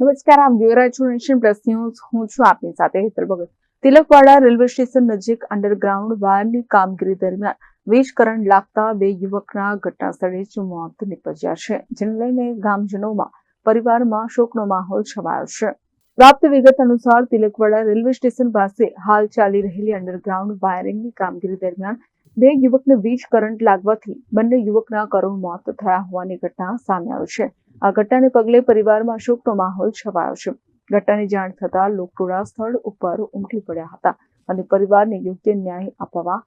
નમસ્કાર આપ જોઈ રહ્યા છો નેશન પ્લસ ન્યૂઝ હું છું આપની સાથે હેતલ ભગત. તિલકવાડા રેલવે સ્ટેશન નજીક અંડરગ્રાઉન્ડ વાયરની કામગીરી દરમિયાન વીજ કરંટ લાગતા બે યુવકના ઘટના સ્થળે જ મોત નીપજ્યા છે, જેને લઈને ગામજનોમાં, પરિવારમાં શોકનો માહોલ છવાયો છે. પ્રાપ્ત વિગત અનુસાર તિલકવાડા રેલવે સ્ટેશન પાસે હાલ ચાલી રહેલી અંડરગ્રાઉન્ડ વાયરિંગની કામગીરી દરમિયાન બે યુવકને વીજ કરંટ લાગવાથી બંને યુવકના કરુણ મોત થયા હોવાની ઘટના સામે આવી છે. આ ઘટનાને પગલે પરિવારમાં શોકનો માહોલ છવાયો છે. ઘટનાની જાણ થતાં લોકટોળા સ્થળ ઉપર ઉમટી પડ્યા હતા અને પરિવારને યોગ્ય ન્યાય અપાવવા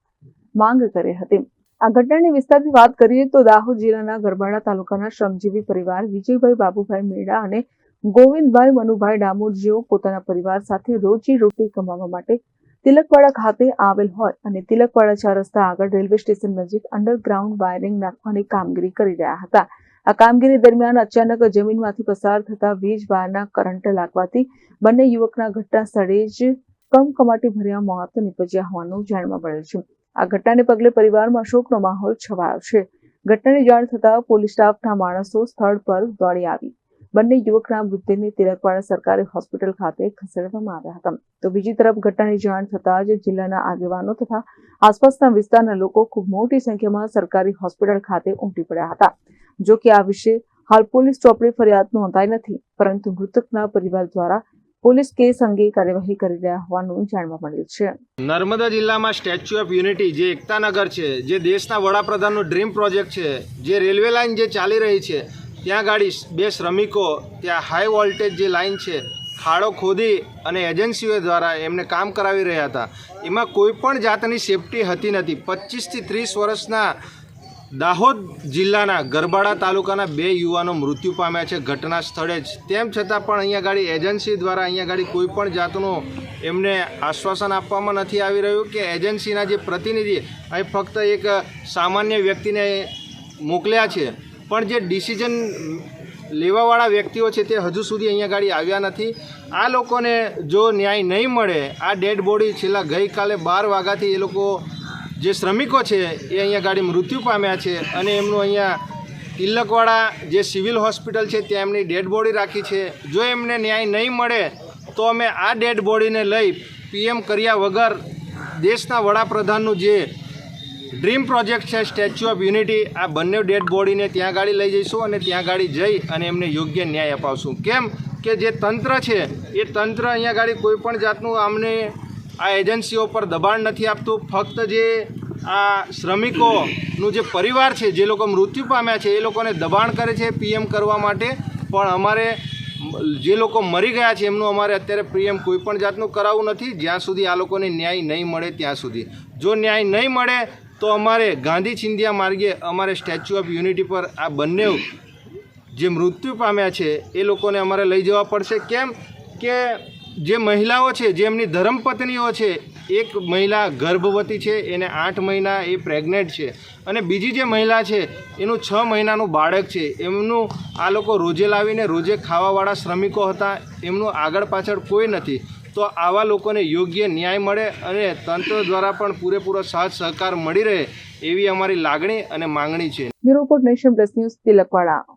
માંગ કરી હતી. આ ઘટનાની વિસ્તારથી વાત કરીએ તો દાહોદ જિલ્લાના ગરબાડા તાલુકાના શ્રમજીવી પરિવાર વિજયભાઈ બાબુભાઈ મેળા અને ગોવિંદભાઈ મનુભાઈ ડામોર જેઓ પોતાના પરિવાર સાથે રોજી રોટી કમાવા માટે તિલકવાડા ખાતે આવેલ હોય અને તિલકવાડા ચાર રસ્તા આગળ રેલવે સ્ટેશન નજીક અંડરગ્રાઉન્ડ વાયરિંગ નાખવાની કામગીરી કરી રહ્યા હતા. આ કામગીરી દરમિયાન અચાનક જમીનમાંથી પસાર થતા વીજ વાયરના કરંટ લાગવાથી બંને યુવકના ઘટના સ્થળે જ કમકમાટી ભર્યા મોત નીપજ્યા હોવાનું જાણવા મળેલ છે. આ ઘટનાને પગલે પરિવારમાં શોકનો માહોલ છવાયો છે. ઘટનાની જાણ થતાં પોલીસ સ્ટાફના માણસો સ્થળ પર દોડી આવી. બંને યુવકના મૃતદેહને તિલકવાડા સરકારી હોસ્પિટલ ખાતે ખસેડવામાં આવ્યા હતા. તો બીજી તરફ ઘટનાની જાણ થતાં જ જિલ્લાના આગેવાનો તથા આસપાસના વિસ્તારના લોકો ખૂબ મોટી સંખ્યામાં સરકારી હોસ્પિટલ ખાતે ઉમટી પડ્યા હતા. જો કે આ વિશે હાલ પોલીસ ચોપડે ફરિયાદ નોંધાઈ નથી, પરંતુ મૃતકના પરિવાર દ્વારા પોલીસ કેસ અંગે કાર્યવાહી કરી રહ્યા હોવાનું જાણવા મળ્યું છે. નર્મદા જિલ્લામાં સ્ટેચ્યુ ઓફ યુનિટી જે એકતાનગર છે, જે દેશના વડાપ્રધાનનો ડ્રીમ પ્રોજેક્ટ છે, જે રેલવે લાઇન જે ચાલી રહી છે, ત્યાં ગાડી બે શ્રમિકો, ત્યાં હાઈ વોલ્ટેજ જે લાઇન છે, ખાડો ખોદી અને એજન્સીઓ દ્વારા એમને કામ કરાવી રહ્યા હતા. એમાં કોઈ પણ જાતની સેફટી હતી નથી. પચીસથી ત્રીસ વર્ષના દાહોદ જિલ્લાના ગરબાડા તાલુકાના બે યુવાનો મૃત્યુ પામ્યા છે ઘટના સ્થળે જ. તેમ છતાં પણ અહીંયા ગાડી એજન્સી દ્વારા અહીંયા ગાડી કોઈ પણ જાતનું એમને આશ્વાસન આપવામાં નથી આવી રહ્યું કે એજન્સીના જે પ્રતિનિધિ અહીં ફક્ત એક સામાન્ય વ્યક્તિને મોકલ્યા છે. પણ જે ડિસિઝન લેવાવાળા વ્યક્તિઓ છે તે હજુ સુધી અહીંયા ગાડી આવ્યા નથી. આ લોકોને જો ન્યાય નહીં મળે, આ ડેડ બોડી છેલ્લા ગઈકાલે બાર વાગ્યાથી એ લોકો જે શ્રમિકો છે, એ અહીંયા ગાડી મૃત્યુ પામ્યા છે અને એમનું અહીંયા તિલકવાડા જે સિવિલ હોસ્પિટલ છે, ત્યાં એમની ડેડ બોડી રાખી છે. જો એમને ન્યાય નહીં મળે, તો અમે આ ડેડ બોડીને લઈ પીએમ કર્યા વગર દેશના વડાપ્રધાનનું જે ડ્રીમ પ્રોજેક્ટ છે, સ્ટેચ્યુ ઓફ યુનિટી, આ બંને ડેડ બોડીને ત્યાં ગાડી લઈ જઈશું અને ત્યાં ગાડી જઈ અને એમને યોગ્ય ન્યાય અપાવશું. કેમ કે જે તંત્ર છે, એ તંત્ર અહીંયા ગાડી કોઈ જાતનું આમને આ એજન્સીઓ પર દબાણ નથી આપતું. ફક્ત જે આ શ્રમિકોનું જે પરિવાર છે, જે લોકો મૃત્યુ પામ્યા છે, એ લોકોને દબાણ કરે છે પીએમ કરવા માટે. પણ અમારે જે લોકો મરી ગયા છે, એમનું અમારે અત્યારે પીએમ કોઈ પણ જાતનું કરાવવું નથી. જ્યાં સુધી આ લોકોને ન્યાય નહીં મળે ત્યાં સુધી. જો ન્યાય નહીં મળે, તો અમારે ગાંધી ચિંધિયા માર્ગે અમારે સ્ટેચ્યુ ઓફ યુનિટી પર આ બંને જે મૃત્યુ પામ્યા છે, એ લોકોને અમારે લઈ જવા પડશે. કેમ કે જે મહિલાઓ છે જે એમની ધર્મપત્નીઓ છે, એક મહિલા ગર્ભવતી છે, એને આઠ મહિના એ પ્રેગ્નેન્ટ છે. અને બીજી જે મહિલા છે, એનું છ મહિનાનું બાળક છે. એમનું આ લોકો રોજે લાવીને રોજે ખાવાવાળા શ્રમિકો હતા, એમનું આગળ પાછળ કોઈ નથી. તો આવા લોકોને યોગ્ય ન્યાય મળે અને તંત્ર દ્વારા પણ પૂરેપૂરો સાથ સહકાર મળી રહે એવી અમારી લાગણી અને માંગણી છે. Bureau nation news Tilakwada.